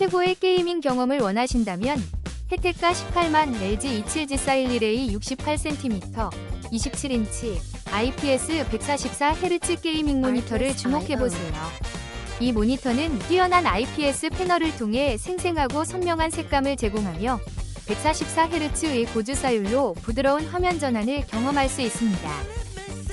최고의 게이밍 경험을 원하신다면 혜택가 18만 LG 27G 사일리레이 68cm, 27인치, IPS 144Hz 게이밍 모니터를 주목해보세요. 이 모니터는 뛰어난 IPS 패널을 통해 생생하고 선명한 색감을 제공하며 144Hz의 고주사율로 부드러운 화면 전환을 경험할 수 있습니다.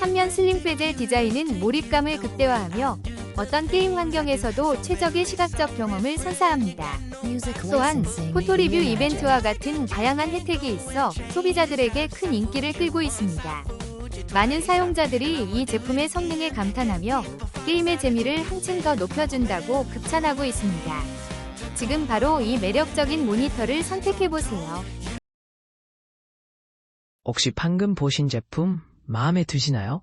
3면 슬림 베젤 디자인은 몰입감을 극대화하며 어떤 게임 환경에서도 최적의 시각적 경험을 선사합니다. 또한 포토 리뷰 이벤트와 같은 다양한 혜택이 있어 소비자들에게 큰 인기를 끌고 있습니다. 많은 사용자들이 이 제품의 성능에 감탄하며 게임의 재미를 한층 더 높여준다고 극찬하고 있습니다. 지금 바로 이 매력적인 모니터를 선택해보세요. 혹시 방금 보신 제품 마음에 드시나요?